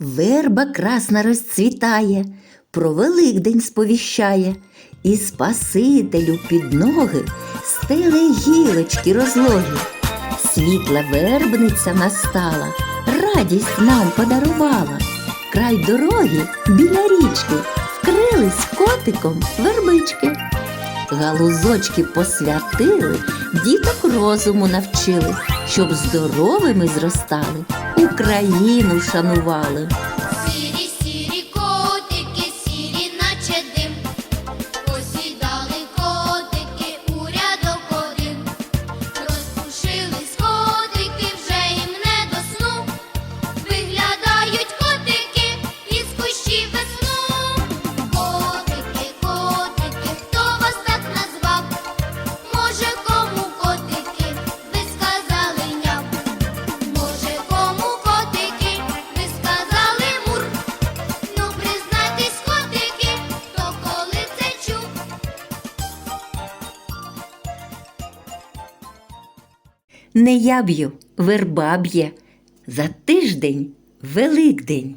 Верба красна розцвітає, про Великдень сповіщає, і Спасителю під ноги стели гілочки розлогі. Світла вербниця настала, радість нам подарувала. Край дороги біля річки вкрились котиком вербички. Галузочки посвятили, розуму навчили, щоб здоровими зростали, Україну шанували. Не я б'ю, верба б'є, за тиждень Великдень.